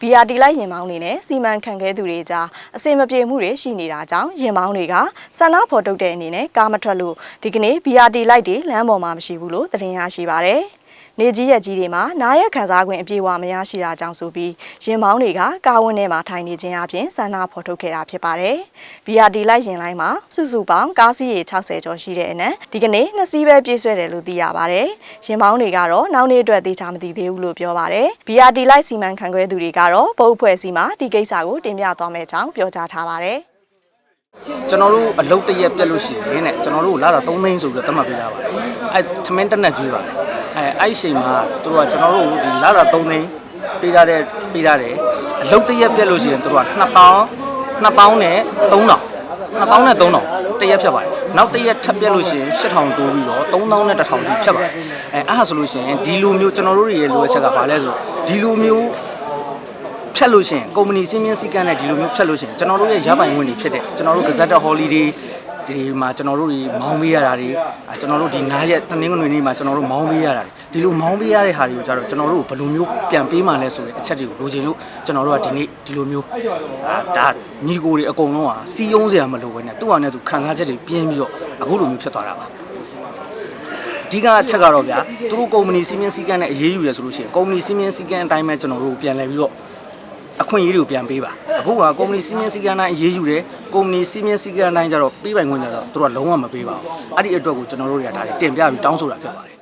BRT လိုက်ရင်မောင်းနေနဲ့စီမံခန့်ခဲသူတွေကြားအစင်မပြေမှုတွေရှိနေတာကြောင့်ရင်မောင်းတွေကဆန္ဒဖော်ထုတ်တဲ့အနေနဲ့ကားမထွက်လို့ဒီကနေ့ BRT လိုက်တွေလမ်းပေါ်မှာမရှိဘူးလို့သတင်းရရှိပါရယ် နေကြီးရက်ကြီးတွေမှာနားရက်ခံစား권အပြည့်အဝမရရှိတာကြောင့်ဆိုပြီးရင်မောင်းတွေကကားဝန်းထဲမှာထိုင်နေခြင်းအပြင်ဆန္ဒဖော်ထုတ်ခဲ့တာဖြစ်ပါတယ်။ BRT လိုက်ရင်လိုက်မှာစုစုပေါင်းကားစီးရေ60ကျော်ရှိတဲ့အနက်ဒီကနေ့နှစ်စီးပဲပြည့်စွဲတယ်လို့သိရပါတယ်။ရင်မောင်းတွေကတော့နောက်နေ့အတွက်သေချာမသိသေးဘူးလို့ပြောပါတယ်။ BRT လိုက်စီမံခန့်ခွဲသူတွေကတော့ဗုတ်အဖွဲ့အစည်းမှာဒီကိစ္စကိုတင်ပြသွားမယ့်အကြောင်းပြောကြားထားပါတယ်။ကျွန်တော်တို့အလုပ်တစ်ရက်ပြက်လို့ရှိရင်တဲ့ကျွန်တော်တို့လာတာ3သိန်းဆိုပြီးတော့တတ်မှတ်ပေးတာပါအဲထမင်းတက်နဲ့ကျွေးပါတယ် အဲအဲ့ဒီအချိန်မှာသူတို့ကကျွန်တော်တို့ဒီလာတာ3သိန်းပေးထားတဲ့ပေးထားတယ်အလုပ်တစ်ရက်ပြက်လို့ရှိရင်သူတို့က2ပေါင်း2ပေါင်းနဲ့3000 2ပေါင်းနဲ့3000တစ်ရက်ဖြတ်ပါတယ်နောက်တစ်ရက်ထပ်ပြက်လို့ရှိရင်8000တိုးပြီးတော့3000နဲ့1000ထိဖြတ်ပါတယ်အဲအဲ့ဒါဆိုလို့ရှိရင်ဒီလိုမျိုးကျွန်တော်တို့ရဲ့လိုအပ်ချက်ကဘာလဲဆိုဒီလိုမျိုးဖြတ်လို့ရှိရင်ကုမ္ပဏီစင်းမြင့်စည်းကမ်းနဲ့ဒီလိုမျိုးဖြတ်လို့ရှိရင်ကျွန်တော်တို့ရဲ့ရပိုင်ဝင်တွေဖြစ်တဲ့ကျွန်တော်တို့ Gazette Holiday ဒီမှာကျွန်တော်တို့ဒီမောင်းပေးရတာတွေအဲကျွန်တော်တို့ဒီနားရက်တနင်္ဂနွေနေ့မှာကျွန်တော်တို့မောင်းပေးရတာတွေဒီလိုမောင်းပေးရတဲ့ဟာတွေကိုကြတော့ကျွန်တော်တို့ဘယ်လိုမျိုးပြန်ပေးမှလဲဆိုတဲ့အချက်တွေကိုလိုချင်လို့ကျွန်တော်တို့ကဒီနေ့ဒီလိုမျိုးအာဒါညီကိုတွေအကုန်လုံးကစီယုံးစရာမလိုဘဲနဲ့သူ့ဟာနဲ့သူခံစားချက်တွေပြင်းပြီးတော့အခုလိုမျိုးဖြစ်သွားတာပါအဓိကအချက်ကတော့ဗျာသူတို့ကုမ္ပဏီစီမင်းစည်းကမ်းနဲ့အရေးယူရဆိုလို့ရှိရင်ကုမ္ပဏီစီမင်းစည်းကမ်းအတိုင်းပဲကျွန်တော်တို့ပြန်လဲပြီးတော့ အခွင့်အရေးတွေကိုပြန်ပေးပါအခုကကုမ္ပဏီစီမင်းစည်းကမ်းတိုင်းအရေးယူတယ်ကုမ္ပဏီစီမင်းစည်းကမ်းတိုင်းကျတော့ပေးပိုင်ခွင့်ကျတော့သူတို့ကလုံးဝမပေးပါဘူးအဲ့ဒီအတွက်ကိုကျွန်တော်တို့တွေကဒါတွေတင်ပြပြီးတောင်းဆိုတာဖြစ်ပါတယ်